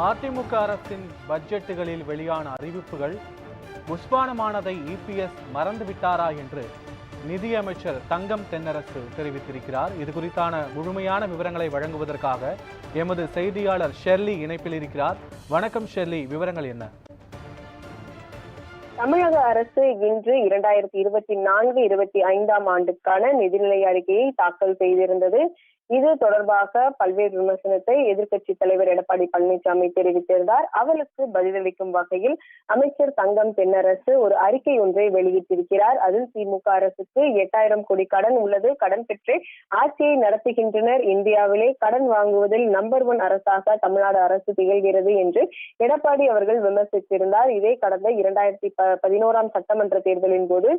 அதிமுக அரசின் பட்ஜெட்டுகளில் வெளியான அறிவிப்புகள் புஷ்பானமானதை இபிஎஸ் மறந்துவிட்டாரா என்று நிதியமைச்சர் தங்கம் தென்னரசு தெரிவித்திருக்கிறார். இது குறித்தான முழுமையான விவரங்களை வழங்குவதற்காக எமது செய்தியாளர் ஷெர்லி இணைப்பில் இருக்கிறார். வணக்கம் ஷெர்லி விவரங்கள் என்ன? தமிழக அரசு இன்று இரண்டாயிரத்தி இருபத்தி நான்கு இருபத்தி ஐந்தாம் ஆண்டுக்கான நிதிநிலை அறிக்கையை தாக்கல் செய்திருந்தது. இது தொடர்பாக பல்வேறு விமர்சனத்தை எதிர்க்கட்சி தலைவர் எடப்பாடி பழனிசாமி தெரிவித்திருந்தார். அவருக்கு பதிலளிக்கும் வகையில் அமைச்சர் தங்கம் தென்னரசு ஒரு அறிக்கை ஒன்றை வெளியிட்டிருக்கிறார். அதில் திமுக அரசுக்கு எட்டாயிரம் கோடி கடன் உள்ளது. கடன் பெற்றே ஆட்சியை நடத்துகின்றனர். இந்தியாவிலே கடன் வாங்குவதில் நம்பர் ஒன் அரசாக தமிழ்நாடு அரசு திகழ்கிறது என்று எடப்பாடி அவர்கள் விமர்சித்திருந்தார். இதே கடந்த இரண்டாயிரத்தி பதினோராம் சட்டமன்ற தேர்தலின் போது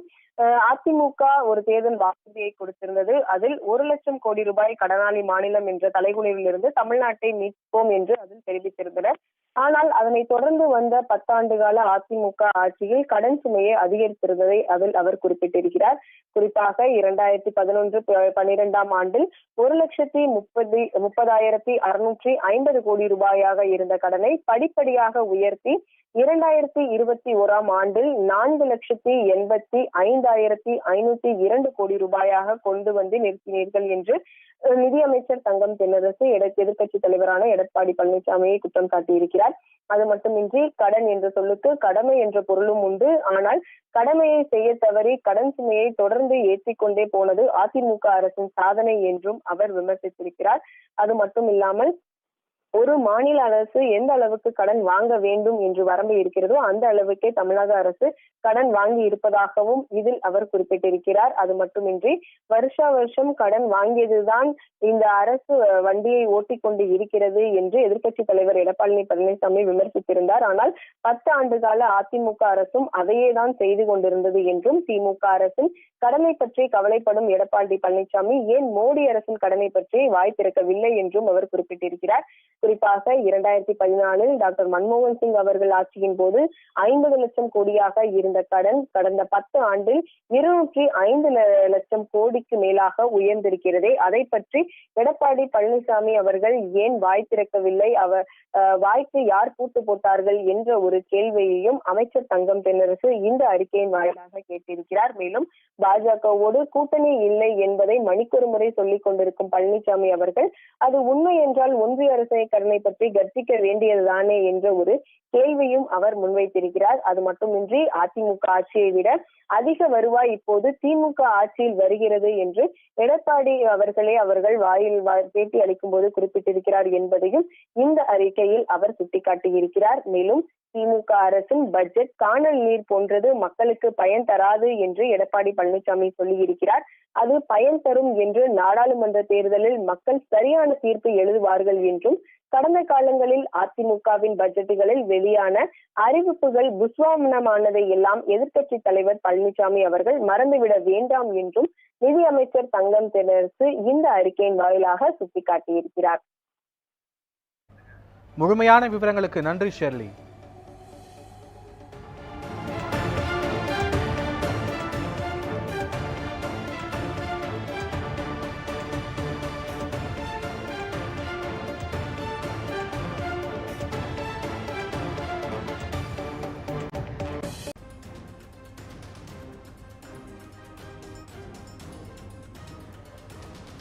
அதிமுக ஒரு தேர்தல் வாக்குறுதியை கொடுத்திருந்தது. அதில் ஒரு லட்சம் கோடி ரூபாய் கடன் கடனாளி மாநிலம் என்ற தலைகுனிவிலிருந்து தமிழ்நாட்டை மீட்போம் என்று அதில் தெரிவித்திருந்தனர். ஆனால் அதனை தொடர்ந்து வந்த பத்தாண்டு கால அதிமுக ஆட்சியில் கடன் சுமையை அதிகரித்திருந்ததை அதில் அவர் குறிப்பிட்டிருக்கிறார். குறிப்பாக இரண்டாயிரத்தி பதினொன்று பனிரெண்டாம் ஆண்டில் ஒரு லட்சத்தி முப்பது முப்பதாயிரத்தி அறுநூற்றி ஐம்பது கோடி ரூபாயாக இருந்த கடனை படிப்படியாக உயர்த்தி இரண்டாயிரத்தி இருபத்தி ஓராம் ஆண்டில் நான்கு லட்சத்தி எண்பத்தி ஐந்தாயிரத்தி ஐநூத்தி இரண்டு கோடி ரூபாயாக கொண்டு வந்து நிறுத்தினீர்கள் என்று நிதியமைச்சர் தங்கம் தென்னரசு எட- தலைவரான எடப்பாடி பழனிசாமியை குற்றம் சாட்டியிருக்கிறார். அது மட்டுமின்றி கடன் என்ற சொல்லுக்கு கடமை என்ற பொருளும் உண்டு. ஆனால் கடமையை செய்ய தவறி கடன் சுமையை தொடர்ந்து ஏற்றிக்கொண்டே போனது அதிமுக அரசின் சாதனை என்றும் அவர் விமர்சித்திருக்கிறார். அது மட்டும் இல்லாமல் ஒரு மாநில அரசு எந்த அளவுக்கு கடன் வாங்க வேண்டும் என்று வரம்பு இருக்கிறதோ அந்த அளவுக்கே தமிழக அரசு கடன் வாங்கி இருப்பதாகவும் இதில் அவர் குறிப்பிட்டிருக்கிறார். அது மட்டுமின்றி வருஷா வருஷம் கடன் வாங்கியதுதான் இந்த அரசு வண்டியை வண்டியை ஓட்டிக்கொண்டு இருக்கிறது என்று எதிர்க்கட்சி தலைவர் எடப்பாடி பழனிசாமி விமர்சித்திருந்தார். ஆனால் பத்து ஆண்டு கால அதிமுக அரசும் அதையே தான் செய்து கொண்டிருந்தது என்றும் திமுக அரசின் கடமை பற்றி கவலைப்படும் எடப்பாடி பழனிசாமி ஏன் மோடி அரசின் கடனை பற்றி வாய்ப்பிருக்கவில்லை என்றும் அவர் குறிப்பிட்டிருக்கிறார். குறிப்பாக இரண்டாயிரத்தி பதினாலில் டாக்டர் மன்மோகன் சிங் அவர்கள் ஆட்சியின் போது ஐம்பது லட்சம் கோடியாக இருந்த கடன் கடந்த பத்து ஆண்டில் இருநூற்றி ஐந்து லட்சம் கோடிக்கு மேலாக உயர்ந்திருக்கிறது. அதை பற்றி எடப்பாடி பழனிசாமி அவர்கள் ஏன் வாய் திறக்கவில்லை? அவர் வாய்க்கு யார் பூட்டு போட்டார்கள் என்ற ஒரு கேள்வியையும் அமைச்சர் தங்கம் தென்னரசு இந்த அறிக்கையின் வாயிலாக கேட்டிருக்கிறார். மேலும் பாஜகவோடு கூட்டணி இல்லை என்பதை மணிக்கொரு முறை சொல்லிக் கொண்டிருக்கும் பழனிசாமி அவர்கள் அது உண்மை என்றால் ஒன்றிய அரசை கடனை பற்றி கர்ப்பிக்க வேண்டியதுதானே என்ற ஒரு கேள்வியும் அவர் முன்வைத்திருக்கிறார். அது மட்டுமின்றி அதிமுக ஆட்சியை விட அதிக வருவாய் இப்போது திமுக ஆட்சியில் வருகிறது என்று எடப்பாடி அவர்களே அவர்கள் வாயில் பேட்டி அளிக்கும் போது குறிப்பிட்டிருக்கிறார் என்பதையும் இந்த அறிக்கையில் அவர் சுட்டிக்காட்டியிருக்கிறார். மேலும் திமுக அரசின் பட்ஜெட் காணல் நீர் போன்றது மக்களுக்கு பயன் தராது என்று எடப்பாடி பழனிசாமி சொல்லியிருக்கிறார். அது பயன் தரும் என்று நாடாளுமன்ற தேர்தலில் மக்கள் சரியான தீர்ப்பு எழுதுவார்கள் என்றும் கடந்த காலங்களில் அதிமுகவின் பட்ஜெட்டுகளில் வெளியான அறிவிப்புகள் புஸ்வாமனமானதை எல்லாம் எதிர்க்கட்சி தலைவர் பழனிசாமி அவர்கள் மறந்துவிட வேண்டாம் என்றும் நிதியமைச்சர் தங்கம் தென்னரசு இந்த அறிக்கையின் வாயிலாக சுட்டிக்காட்டியிருக்கிறார். முழுமையான விவரங்களுக்கு நன்றி ஷெர்லி.